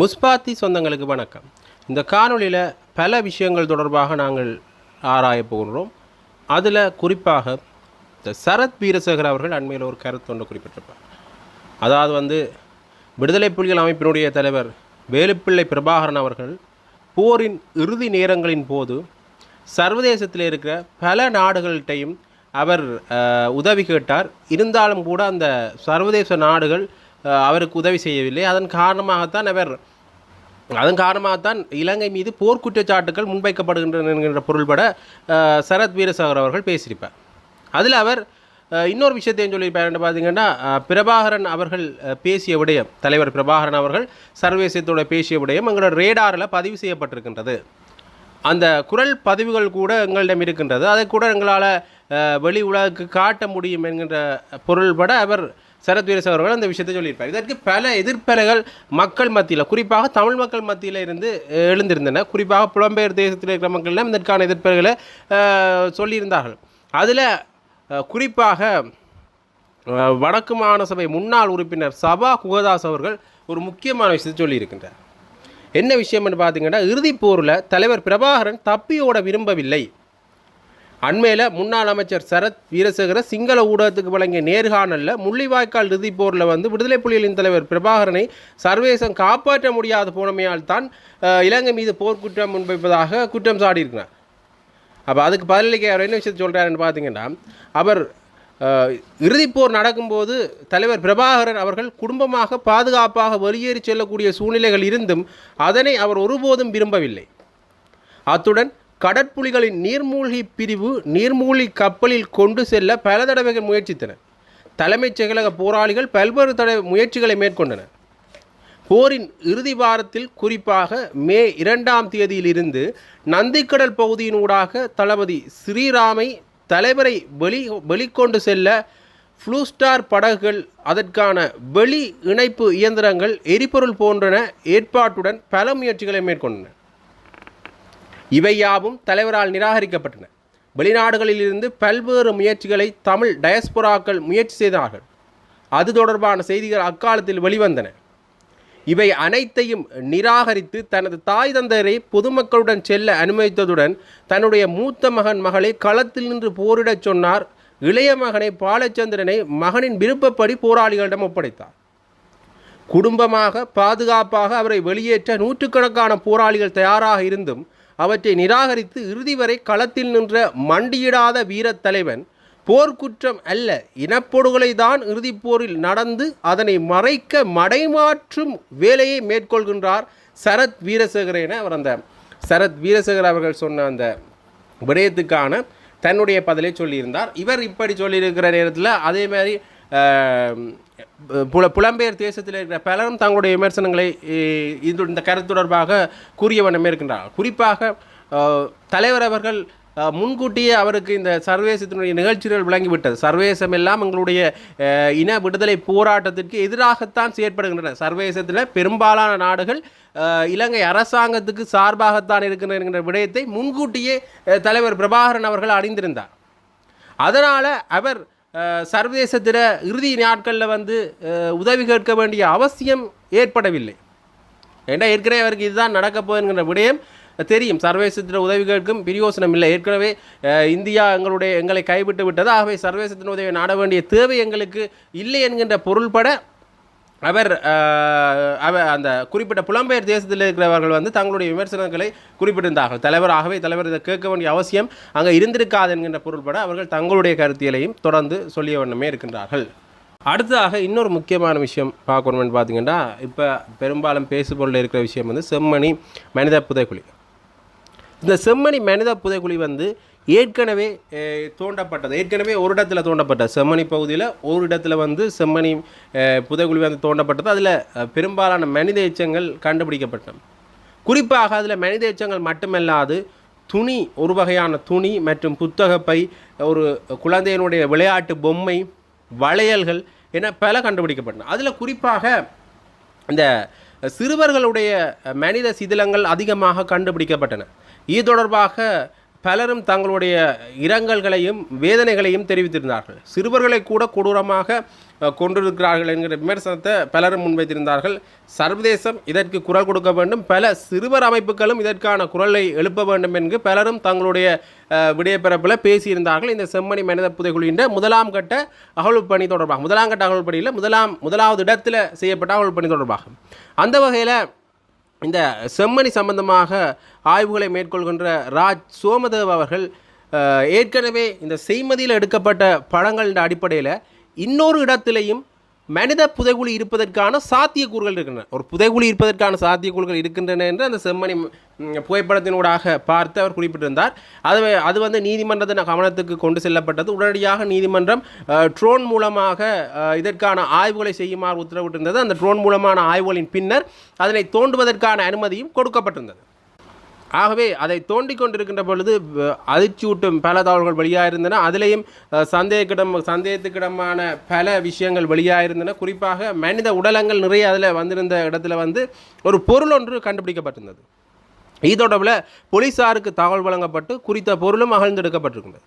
முஸ்பாத்தி சொந்தங்களுக்கு வணக்கம். இந்த காணொலியில் பல விஷயங்கள் தொடர்பாக நாங்கள் ஆராயப் போகிறோம் அதில் குறிப்பாக இந்த சரத் வீரசேகர் அவர்கள் அண்மையில் ஒரு கருத்து ஒன்று குறிப்பிட்டிருப்பார். அதாவது வந்து விடுதலை புலிகள் அமைப்பினுடைய தலைவர் வேலுப்பிள்ளை பிரபாகரன் அவர்கள் போரின் இறுதி நேரங்களின் போது சர்வதேசத்தில் இருக்கிற பல நாடுகள்கிட்டையும் அவர் உதவி கேட்டார். இருந்தாலும் கூட அந்த சர்வதேச நாடுகள் அவருக்கு உதவி செய்யவில்லை. அதன் காரணமாகத்தான் அவர் அதன் காரணமாகத்தான் இலங்கை மீது போர் குற்றச்சாட்டுகள் முன்வைக்கப்படுகின்றன என்கின்ற பொருள்பட சரத் வீரசாகர் அவர்கள் பேசியிருப்பார். அதில் அவர் இன்னொரு விஷயத்தையும் சொல்லியிருப்பார் என்று பார்த்தீங்கன்னா பிரபாகரன் அவர்கள் பேசிய விடயம் தலைவர் பிரபாகரன் அவர்கள் சர்வேசியத்தோட பேசிய விடயம் எங்களோட ரேடாரில் பதிவு செய்யப்பட்டிருக்கின்றது. அந்த குரல் பதிவுகள் கூட எங்களிடம் இருக்கின்றது. அதை கூட எங்களால் வெளி உலகுக்கு காட்ட முடியும் என்கின்ற பொருள்பட அவர் சரத் வீரஸ் அவர்கள் அந்த விஷயத்தை சொல்லியிருப்பார். இதற்கு பல எதிர்ப்பலைகள் மக்கள் மத்தியில் குறிப்பாக தமிழ் மக்கள் மத்தியில் இருந்து எழுந்திருந்தன. குறிப்பாக புலம்பெயர் தேசத்தில் இருக்கிற மக்களிடம் இதற்கான எதிர்ப்பலைகளை சொல்லியிருந்தார்கள். அதில் குறிப்பாக வடக்கு வடக்கு மாநசபை முன்னாள் உறுப்பினர் சபா குகதாஸ் அவர்கள் ஒரு முக்கியமான விஷயத்தை சொல்லியிருக்கின்றார். என்ன விஷயம்னு பார்த்தீங்கன்னா இறுதிப் போரில் தலைவர் பிரபாகரன் தப்பியோட விரும்பவில்லை. அண்மையில் முன்னாள் அமைச்சர் சரத் வீரசேகர சிங்கள ஊடகத்துக்கு வழங்கிய நேர்காணலில் முள்ளிவாய்க்கால் இறுதி போரில் வந்து விடுதலை புலிகளின் தலைவர் பிரபாகரனை சர்வேசம் காப்பாற்ற முடியாத போனமையால் தான் இலங்கை மீது போர்க்குற்றம் முன்வைப்பதாக குற்றம் சாடியிருக்கிறார் அப்போ அதுக்கு பதிலளிக்க அவர் என்ன விஷயத்தை சொல்கிறாருன்னு பார்த்தீங்கன்னா அவர் இறுதிப்போர் நடக்கும்போது தலைவர் பிரபாகரன் அவர்கள் குடும்பமாக பாதுகாப்பாக வெளியேறி செல்லக்கூடிய சூழ்நிலைகள் இருந்தும் அதனை அவர் ஒருபோதும் விரும்பவில்லை. அத்துடன் கடற்புலிகளின் நீர்மூழ்கி பிரிவு நீர்மூழ்கி கப்பலில் கொண்டு செல்ல பல தடவைகள் முயற்சித்தனர் தலைமைச் செயலக போராளிகள் பல்வேறு தடவை முயற்சிகளை மேற்கொண்டனர் போரின் இறுதி வாரத்தில் குறிப்பாக மே இரண்டாம் தேதியிலிருந்து நந்திக்கடல் பகுதியினூடாக தளபதி ஸ்ரீராமை தலைவரை வெளி வெளிக்கொண்டு செல்ல ஃப்ளூஸ்டார் படகுகள் அதற்கான வெளி இணைப்பு இயந்திரங்கள் எரிபொருள் போன்றன ஏற்பாட்டுடன் பல முயற்சிகளை மேற்கொண்டன. இவை யாவும் தலைவரால் நிராகரிக்கப்பட்டன. வெளிநாடுகளிலிருந்து பல்வேறு முயற்சிகளை தமிழ் டயஸ்பொராக்கள் முயற்சி செய்தார்கள். அது தொடர்பான செய்திகள் அக்காலத்தில் வெளிவந்தன. இவை அனைத்தையும் நிராகரித்து தனது தாய் தந்தையரை பொதுமக்களுடன் செல்ல அனுமதித்ததுடன் தன்னுடைய மூத்த மகன் மகளை களத்தில் நின்று போரிடச் சொன்னார். இளைய மகனை பாலச்சந்திரனை மகனின் விருப்பப்படி போராளிகளிடம் ஒப்படைத்தார். குடும்பமாக பாதுகாப்பாக அவரை வெளியேற்ற நூற்றுக்கணக்கான போராளிகள் தயாராக இருந்தும் அவற்றை நிராகரித்து இறுதி வரை களத்தில் நின்ற மண்டியிடாத வீரத் தலைவன் போர்க்குற்றம் அல்ல இனப்படுகொலை தான் இறுதிப் போரில் நடந்து அதனை மறைக்க மடைமாற்றும் வேலையை மேற்கொள்கின்றார் சரத் வீரசேகர என அவர் அந்த சரத் வீரசேகர் அவர்கள் சொன்ன அந்த விடயத்துக்கான தன்னுடைய பதிலை சொல்லியிருந்தார். இவர் இப்படி சொல்லியிருக்கிற நேரத்தில் அதே மாதிரி புல புலம்பெயர் தேசத்தில் இருக்கிற பலரும் தங்களுடைய விமர்சனங்களை இது இந்த கருத்து தொடர்பாக கூறிய வண்ணமே இருக்கின்றார். குறிப்பாக தலைவர் அவர்கள் முன்கூட்டியே அவருக்கு இந்த சர்வேசத்தினுடைய நிகழ்ச்சிகள் விளங்கிவிட்டது. சர்வேசம் எல்லாம் எங்களுடைய இன விடுதலை போராட்டத்திற்கு எதிராகத்தான் செயற்படுகின்றன. சர்வேசத்தில் பெரும்பாலான நாடுகள் இலங்கை அரசாங்கத்துக்கு சார்பாகத்தான் இருக்கின்றன என்கிற விடயத்தை முன்கூட்டியே தலைவர் பிரபாகரன் அவர்கள் அறிந்திருந்தார். அதனால் அவர் சர்வதேசத்தில இறுதி நாட்களில் வந்து உதவி கேட்க வேண்டிய அவசியம் ஏற்படவில்லை. ஏன்னா ஏற்கனவே அவருக்கு இதுதான் நடக்க போகுதுங்கிற விடயம் தெரியும். சர்வதேசத்தில் உதவி கேட்கும் பிரியோசனம் இல்லை. ஏற்கனவே இந்தியா எங்களுடைய எங்களை கைவிட்டு விட்டது. ஆகவே சர்வதேசத்தின் உதவி நாட வேண்டிய தேவை எங்களுக்கு இல்லை என்கின்ற பொருள்பட அவர் அவர் அந்த குறிப்பிட்ட புலம்பெயர் தேசத்தில் இருக்கிறவர்கள் வந்து தங்களுடைய விமர்சனங்களை குறிப்பிட்டிருந்தார்கள். தலைவர் ஆகவே தலைவர் இதை கேட்க வேண்டிய அவசியம் அங்கே இருந்திருக்காது என்கின்ற பொருள்பட அவர்கள் தங்களுடைய கருத்தியலையும் தொடர்ந்து சொல்லிய வண்ணமே இருக்கின்றார்கள். அடுத்ததாக இன்னொரு முக்கியமான விஷயம் பார்க்கணும்னு பார்த்தீங்கன்னா இப்போ பெரும்பாலும் பேசுபொருளில் இருக்கிற விஷயம் வந்து செம்மணி மனித புதைக்குழி இந்த செம்மணி மனித புதைக்குழி வந்து ஏற்கனவே தோண்டப்பட்டது. ஏற்கனவே ஒரு இடத்துல தோண்டப்பட்டது. செம்மணி பகுதியில் ஒரு இடத்துல வந்து செம்மணி புதைக்குழி வந்து தோண்டப்பட்டது. அதில் பெரும்பாலான மனித எச்சங்கள் கண்டுபிடிக்கப்பட்டன. குறிப்பாக அதில் மனித எச்சங்கள் மட்டுமல்லாது துணி ஒரு வகையான துணி மற்றும் புத்தகப்பை ஒரு குழந்தையினுடைய விளையாட்டு பொம்மை வளையல்கள் என பல கண்டுபிடிக்கப்பட்டன. அதில் குறிப்பாக இந்த சிறுவர்களுடைய மனித சிதிலங்கள் அதிகமாக கண்டுபிடிக்கப்பட்டன. இது தொடர்பாக பலரும் தங்களுடைய இரங்கல்களையும் வேதனைகளையும் தெரிவித்திருந்தார்கள். சிறுவர்களை கூட கொடூரமாக கொண்டிருக்கிறார்கள் என்கிற விமர்சனத்தை பலரும் முன்வைத்திருந்தார்கள். சர்வதேசம் இதற்கு குரல் கொடுக்க வேண்டும். பல சிறுவர் அமைப்புகளும் இதற்கான குரலை எழுப்ப வேண்டும் என்று பலரும் தங்களுடைய அஹ், விடயப்பரப்பில் பேசியிருந்தார்கள். இந்த செம்மணி மனித புதைகுழியின் முதலாம் கட்ட அகழ்வு பணி தொடர்பாக முதலாம் கட்ட அகழ்வு பணியில் முதலாம் முதலாவது இடத்தில் செய்யப்பட்ட அகழ்வு பணி தொடர்பாக. அந்த வகையில் இந்த செம்மணி சம்பந்தமாக ஆய்வுகளை மேற்கொள்கின்ற ராஜ் சோமதேவ் அவர்கள் ஏற்கனவே இந்த செய்மதியில் எடுக்கப்பட்ட படங்களின் அடிப்படையில் இன்னொரு இடத்திலையும் மனித புதைகுழி இருப்பதற்கான சாத்தியக்கூறுகள் இருக்கின்றன. ஒரு புதைகுழி இருப்பதற்கான சாத்தியக்கூறுகள் இருக்கின்றன என்று அந்த செம்மணி புகைப்படத்தினூடாக பார்த்து அவர் குறிப்பிட்டிருந்தார். அது அது வந்து நீதிமன்றத்தின் கவனத்துக்கு கொண்டு செல்லப்பட்டது. உடனடியாக நீதிமன்றம் ட்ரோன் மூலமாக இதற்கான ஆய்வுகளை செய்யுமாறு உத்தரவிட்டிருந்தது. அந்த ட்ரோன் மூலமான ஆய்வுகளின் பின்னர் அதனை தோண்டுவதற்கான அனுமதியும் கொடுக்கப்பட்டிருந்தது. ஆகவே அதை தோண்டிக் கொண்டிருக்கின்ற பொழுது அதிர்ச்சியூட்டும் பல தகவல்கள் வெளியாக இருந்தன அதிலேயும் அஹ், சந்தேகக்கிடம் சந்தேகத்துக்கிடமான பல விஷயங்கள் வெளியாக இருந்தன குறிப்பாக மனித உடலங்கள் நிறைய அதில் வந்திருந்த இடத்துல வந்து ஒரு பொருள் ஒன்று கண்டுபிடிக்கப்பட்டிருந்தது. இது தொடர்பில் போலீசாருக்கு தகவல் வழங்கப்பட்டு குறித்த பொருளும் அகழ்ந்தெடுக்கப்பட்டிருக்கின்றது.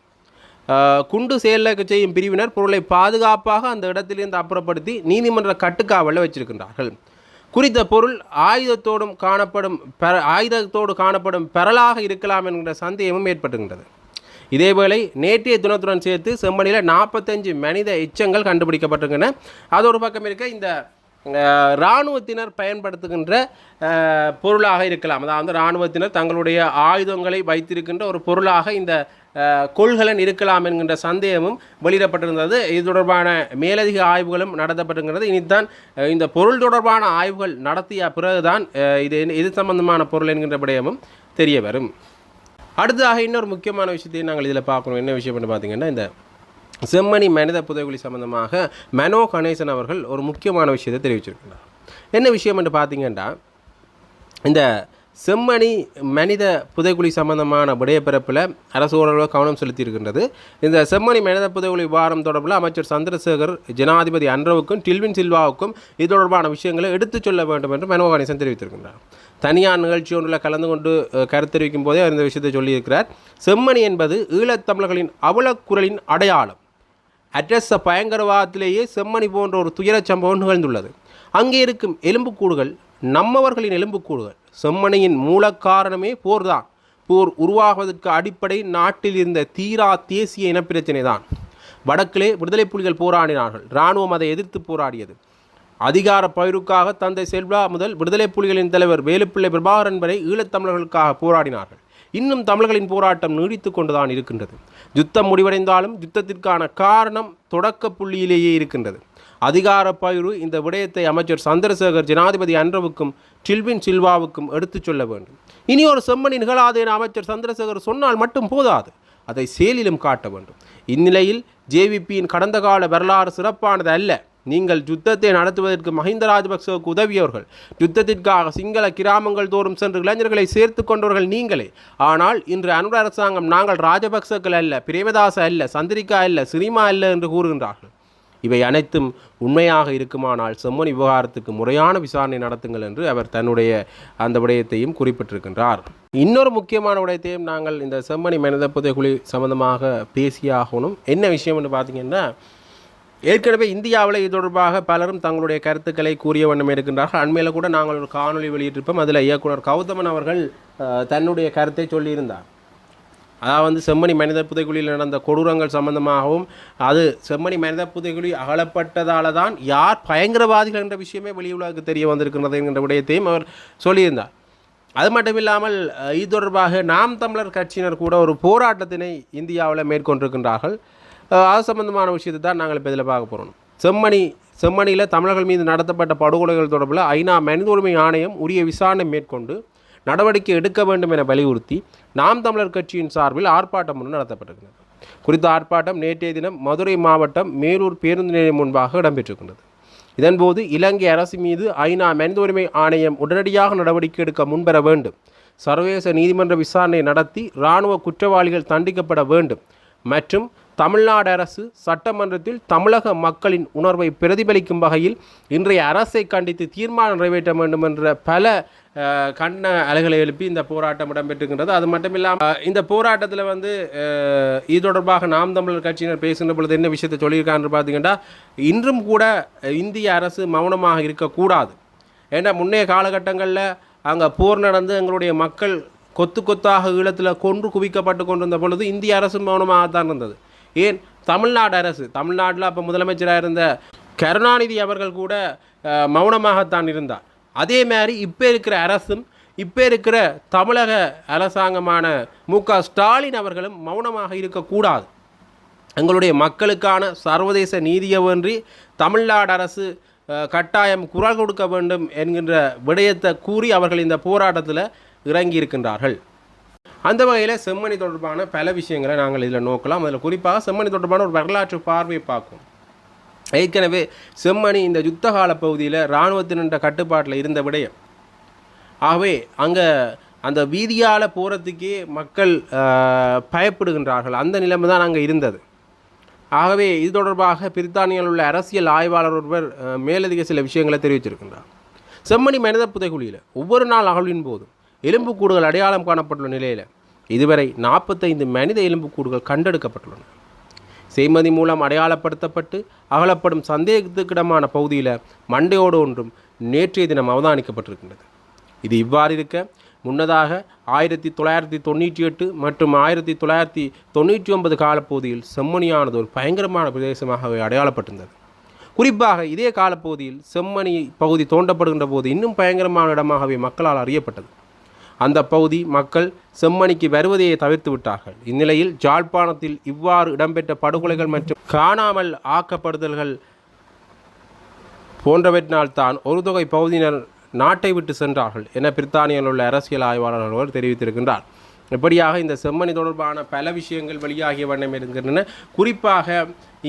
குண்டு செயலுக்கு செய்யும் பிரிவினர் பொருளை பாதுகாப்பாக அந்த இடத்திலிருந்து அப்புறப்படுத்தி நீதிமன்ற கட்டுக்காவலில் வச்சிருக்கின்றார்கள். குறித்த பொருள் ஆயுதத்தோடும் காணப்படும் பெற ஆயுதத்தோடு காணப்படும் பெறலாக இருக்கலாம் என்கிற சந்தேகமும் ஏற்பட்டுகின்றது. இதேவேளை நேற்றைய தினத்துடன் சேர்த்து செம்மணியில் நாற்பத்தஞ்சு மனித எச்சங்கள் கண்டுபிடிக்கப்பட்டிருக்கின்றன. அது ஒரு பக்கம் இருக்க இந்த இராணுவத்தினர் பயன்படுத்துகின்ற பொருளாக இருக்கலாம். அதாவது இராணுவத்தினர் தங்களுடைய ஆயுதங்களை வைத்திருக்கின்ற ஒரு பொருளாக இந்த கொள்கலன் இருக்கலாம் என்கின்ற சந்தேகமும் வெளியிடப்பட்டிருந்தது. இது தொடர்பான மேலதிக ஆய்வுகளும் நடத்தப்பட்டிருக்கிறது. இனித்தான் இந்த பொருள் தொடர்பான ஆய்வுகள் நடத்திய பிறகுதான் இது இது சம்பந்தமான பொருள் என்கின்ற விடயமும் தெரிய வரும். அடுத்ததாக இன்னொரு முக்கியமான விஷயத்தையும் நாங்கள் இதில் பார்க்கணும். என்ன விஷயம்னு பார்த்தீங்கன்னா இந்த செம்மணி மனித புதைகுழி சம்பந்தமாக மனோ கணேசன் அவர்கள் ஒரு முக்கியமான விஷயத்தை தெரிவிச்சிருக்கிறார். என்ன விஷயம் என்று பார்த்தீங்கன்னா இந்த செம்மணி மனித புதைகுழி சம்பந்தமான விடயப்பிறப்பில் அரசு ஓரளவு கவனம் செலுத்தியிருக்கின்றது. இந்த செம்மணி மனித புதைகுழி விவகாரம் தொடர்பில் அமைச்சர் சந்திரசேகர் ஜனாதிபதி அன்றவுக்கும் டில்வின் சில்வாவுக்கும் இது தொடர்பான விஷயங்களை எடுத்துச் சொல்ல வேண்டும் என்று மனோ கணேசன் தெரிவித்திருக்கின்றார். தனியார் நிகழ்ச்சி ஒன்றில் கலந்து கொண்டு கருத்தெரிவிக்கும் போதே அவர் இந்த விஷயத்தை சொல்லியிருக்கிறார். செம்மணி என்பது ஈழத்தமிழர்களின் அவலக்குரலின் அடையாளம். அட்ரஸ் பயங்கரவாதத்திலேயே செம்மணி போன்ற ஒரு துயரச் சம்பவம் நிகழ்ந்துள்ளது. அங்கே இருக்கும் எலும்புக்கூடுகள் நம்மவர்களின் எலும்புக்கூடுகள் செம்மணியின் மூல காரணமே போர்தான். போர் உருவாகுவதற்கு அடிப்படை நாட்டில் இருந்த தீரா தேசிய இனப்பிரச்சினை தான் வடக்கிலே விடுதலை புலிகள் போராடினார்கள். இராணுவம் அதை எதிர்த்து போராடியது. அதிகார பயிருக்காக தந்தை செல்வா முதல் விடுதலை புலிகளின் தலைவர் வேலுப்பிள்ளை பிரபாகரன் வரை ஈழத்தமிழர்களுக்காக போராடினார்கள். இன்னும் தமிழர்களின் போராட்டம் நீடித்து கொண்டுதான் இருக்கின்றது. யுத்தம் முடிவடைந்தாலும் யுத்தத்திற்கான காரணம் தொடக்க புள்ளியிலேயே இருக்கின்றது. அதிகார பயிறு இந்த விடயத்தை அமைச்சர் சந்திரசேகர் ஜனாதிபதி அன்றவுக்கும் டில்வின் சில்வாவுக்கும் எடுத்துச் சொல்ல வேண்டும். இனி ஒரு செம்மணி நிகழாது என அமைச்சர் சந்திரசேகர் சொன்னால் மட்டும் போதாது. அதை செயலிலும் காட்ட வேண்டும். இந்நிலையில் ஜேவிபியின் கடந்த கால வரலாறு சிறப்பானது அல்ல. நீங்கள் யுத்தத்தை நடத்துவதற்கு மஹிந்த ராஜபக்சவுக்கு உதவியவர்கள். யுத்தத்திற்காக சிங்கள கிராமங்கள் தோறும் சென்று இளைஞர்களை சேர்த்து கொண்டவர்கள் நீங்களே. ஆனால் இன்று அனுர அரசாங்கம் நாங்கள் ராஜபக்சக்கள் அல்ல பிரேமதாச அல்ல சந்திரிகா அல்ல சினிமா அல்ல என்று கூறுகின்றார்கள். இவை அனைத்தும் உண்மையாக இருக்குமானால் செம்மணி விவகாரத்துக்கு முறையான விசாரணை நடத்துங்கள் என்று அவர் தன்னுடைய அந்த விடயத்தையும் குறிப்பிட்டிருக்கின்றார். இன்னொரு முக்கியமான விடயத்தையும் நாங்கள் இந்த செம்மணி மனித புதைக்குழி சம்பந்தமாக பேசியாகணும். என்ன விஷயம் என்று பார்த்தீங்கன்னா ஏற்கனவே இந்தியாவில் இது தொடர்பாக பலரும் தங்களுடைய கருத்துக்களை கூறிய வண்ணம் இருக்கின்றார்கள். அண்மையில் கூட நாங்கள் ஒரு காணொளி வெளியிட்டிருப்போம். அதில் இயக்குனர் கௌதமன் அவர்கள் தன்னுடைய கருத்தை சொல்லியிருந்தார். அதாவது வந்து செம்மணி மனித புதைக்குழியில் நடந்த கொடூரங்கள் சம்பந்தமாகவும் அது செம்மணி மனித புதைக்குழி அகலப்பட்டதால தான் யார் பயங்கரவாதிகள் என்ற விஷயமே வெளி தெரிய வந்திருக்கின்றது என்கின்ற விடயத்தையும் அவர் சொல்லியிருந்தார். அது மட்டும் இல்லாமல் இது தொடர்பாக நாம் தமிழர் கட்சியினர் கூட ஒரு போராட்டத்தினை இந்தியாவில் மேற்கொண்டிருக்கின்றார்கள். அது சம்பந்தமான விஷயத்தை தான் நாங்கள் இப்போ இதில் பார்க்க போகிறோம் செம்மணி செம்மணியில் தமிழர்கள் மீது நடத்தப்பட்ட படுகொலைகள் தொடர்பில் ஐநா மனித உரிமை ஆணையம் உரிய விசாரணை மேற்கொண்டு நடவடிக்கை எடுக்க வேண்டும் என வலியுறுத்தி நாம் தமிழர் கட்சியின் சார்பில் ஆர்ப்பாட்டம் ஒன்று நடத்தப்பட்டிருக்கிறது. குறித்த ஆர்ப்பாட்டம் நேற்றைய தினம் மதுரை மாவட்டம் மேலூர் பேருந்து நிலையம் முன்பாக இடம்பெற்றிருக்கிறது இதன்போது இலங்கை அரசு மீது ஐநா மனித உரிமை ஆணையம் உடனடியாக நடவடிக்கை எடுக்க முன்வர வேண்டும். சர்வதேச நீதிமன்ற விசாரணை நடத்தி இராணுவ குற்றவாளிகள் தண்டிக்கப்பட வேண்டும். மற்றும் தமிழ்நாடு அரசு சட்டமன்றத்தில் தமிழக மக்களின் உணர்வை பிரதிபலிக்கும் வகையில் இன்றைய அரசை கண்டித்து தீர்மானம் நிறைவேற்ற வேண்டும் என்ற பல கண்ண அலைகளை எழுப்பி இந்த போராட்டம் இடம்பெற்றிருக்கின்றது. அது மட்டும் இல்லாமல் இந்த போராட்டத்தில் வந்து இது தொடர்பாக நாம் தமிழர் கட்சியினர் பேசுகின்ற பொழுது என்ன விஷயத்தை சொல்லியிருக்காங்கன்னு பார்த்தீங்கன்னா இன்றும் கூட இந்திய அரசு மௌனமாக இருக்கக்கூடாது. ஏன்னா முன்னைய காலகட்டங்களில் அங்கே போர் நடந்து எங்களுடைய மக்கள் கொத்து கொத்தாக ஈழத்தில் கொன்று குவிக்கப்பட்டு கொண்டிருந்த பொழுது இந்திய அரசு மௌனமாகத்தான் இருந்தது. ஏன் தமிழ்நாடு அரசு தமிழ்நாட்டில் அப்போ முதலமைச்சராக இருந்த கருணாநிதி அவர்கள் கூட மௌனமாகத்தான் இருந்தார். அதே மாதிரி இப்போ இருக்கிற அரசும் இப்போ இருக்கிற தமிழக அரசாங்கமான மு க ஸ்டாலின் அவர்களும் மௌனமாக இருக்கக்கூடாது. எங்களுடைய மக்களுக்கான சர்வதேச நீதியவன்றி தமிழ்நாடு அரசு கட்டாயம் குரல் கொடுக்க வேண்டும் என்கின்ற விடயத்தை கூறி அவர்கள் இந்த போராட்டத்தில் இறங்கியிருக்கின்றார்கள். அந்த வகையில் செம்மணி தொடர்பான பல விஷயங்களை நாங்கள் இதில் நோக்கலாம். அதில் குறிப்பாக செம்மணி தொடர்பான ஒரு வரலாற்று பார்வையை பார்க்கும். ஏற்கனவே செம்மணி இந்த யுத்தகால பகுதியில் இராணுவத்தினுடைய கட்டுப்பாட்டில் இருந்த விடயம். ஆகவே அங்கே அந்த வீதியால் போகிறதுக்கே மக்கள் பயப்படுகின்றார்கள். அந்த நிலைமை தான் அங்கே இருந்தது. ஆகவே இது தொடர்பாக பிரித்தானியாவில் உள்ள அரசியல் ஆய்வாளர் ஒருவர் மேலதிக சில விஷயங்களை தெரிவிச்சிருக்கின்றார் செம்மணி மனித புதைகுழியில் ஒவ்வொரு நாள் அகழ்வின் போதும் எலும்புக்கூடுகள் அடையாளம் காணப்பட்டுள்ள நிலையில் இதுவரை நாற்பத்தைந்து மனித எலும்புக்கூடுகள் கண்டெடுக்கப்பட்டுள்ளன. செய்மதி மூலம் அடையாளப்படுத்தப்பட்டு அகலப்படும் சந்தேகத்துக்கிடமான பகுதியில் மண்டையோடு ஒன்றும் நேற்றைய தினம் அவதானிக்கப்பட்டிருக்கின்றது. இது இவ்வாறு இருக்க முன்னதாக ஆயிரத்தி தொள்ளாயிரத்தி தொண்ணூற்றி எட்டு மற்றும் ஆயிரத்தி தொள்ளாயிரத்தி தொண்ணூற்றி ஒன்பது காலப்பகுதியில் செம்மணியானது ஒரு பயங்கரமான பிரதேசமாகவே அடையாளப்பட்டிருந்தது. குறிப்பாக இதே காலப்பகுதியில் செம்மணி பகுதி தோண்டப்படுகின்ற போது இன்னும் பயங்கரமான இடமாகவே மக்களால் அறியப்பட்டது. அந்த பகுதி மக்கள் செம்மணிக்கு வருவதையே தவிர்த்து விட்டார்கள். இந்நிலையில் ஜாழ்ப்பாணத்தில் இவ்வாறு இடம்பெற்ற படுகொலைகள் மற்றும் காணாமல் ஆக்கப்படுதல்கள் போன்றவற்றினால்தான் ஒரு தொகை பகுதியினர் நாட்டை விட்டு சென்றார்கள் என பிரித்தானியாவில் உள்ள அரசியல் ஆய்வாளர் ஒருவர் தெரிவித்திருக்கின்றார். இப்படியாக இந்த செம்மணி தொடர்பான பல விஷயங்கள் வெளியாகிய வண்ணம் இருக்கின்றன. குறிப்பாக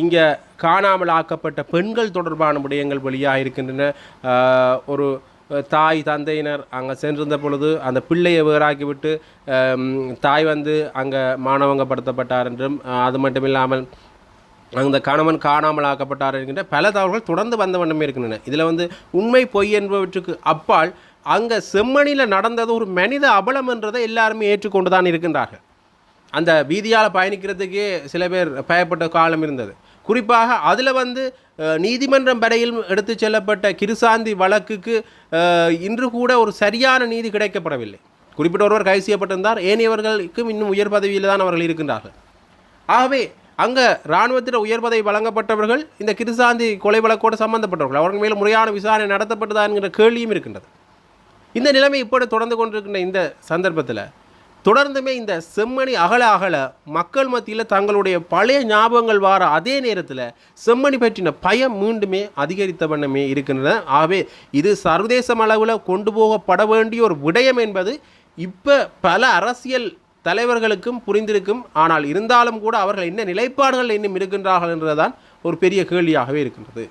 இங்கே காணாமல் ஆக்கப்பட்ட பெண்கள் தொடர்பான விடயங்கள் வெளியாக இருக்கின்றன ஒரு தாய் தந்தையினர் அங்கே சென்றிருந்த பொழுது அந்த பிள்ளையை வேறாக்கிவிட்டு தாய் வந்து அங்கே மானவங்கப்படுத்தப்பட்டார் என்றும் அது மட்டும் இல்லாமல் அந்த கணவன் காணாமல் ஆக்கப்பட்டார் என்கின்ற பல தகவல்கள் தொடர்ந்து வந்த வண்ணமே இருக்கின்றன. இதில் வந்து உண்மை பொய் என்பவற்றுக்கு அப்பால் அங்கே செம்மணியில் நடந்தது ஒரு மனித அபலம் என்றதை எல்லாருமே ஏற்றுக்கொண்டு தான் இருக்கின்றார்கள். அந்த வீதியால் பயணிக்கிறதுக்கே சில பேர் பயப்பட்ட காலம் இருந்தது. குறிப்பாக அதில் வந்து நீதிமன்றம் வரையில் எடுத்து செல்லப்பட்ட கிருசாந்தி வழக்குக்கு இன்று கூட ஒரு சரியான நீதி கிடைக்கப்படவில்லை. குறிப்பிட்ட ஒருவர் கைது செய்யப்பட்டிருந்தார். ஏனையவர்களுக்கும் இன்னும் உயர் பதவியில் தான் அவர்கள் இருக்கின்றார்கள். ஆகவே அங்கே இராணுவத்தில் உயர் பதவி வழங்கப்பட்டவர்கள் இந்த கிருசாந்தி கொலை வழக்கோடு சம்பந்தப்பட்டவர்கள். அவர்கள் மேலும் முறையான விசாரணை நடத்தப்பட்டதா என்கிற கேள்வியும் இருக்கின்றது. இந்த நிலைமை இப்படி தொடர்ந்து கொண்டிருக்கின்ற இந்த சந்தர்ப்பத்தில் தொடர்ந்துமே இந்த செம்மணி அகல அகல மக்கள் மத்தியில் தங்களுடைய பழைய ஞாபகங்கள் வார அதே நேரத்தில் செம்மணி பற்றின பயம் மீண்டுமே அதிகரித்த வண்ணமே இருக்கின்றன. ஆகவே இது சர்வதேச அளவில் கொண்டு போகப்பட வேண்டிய ஒரு விடயம் என்பது இப்போ பல அரசியல் தலைவர்களுக்கும் புரிந்திருக்கும். ஆனால் இருந்தாலும் கூட அவர்கள் என்ன நிலைப்பாடுகள் இன்னும் இருக்கின்றார்கள் என்றதுதான் ஒரு பெரிய கேள்வியாகவே இருக்கின்றது.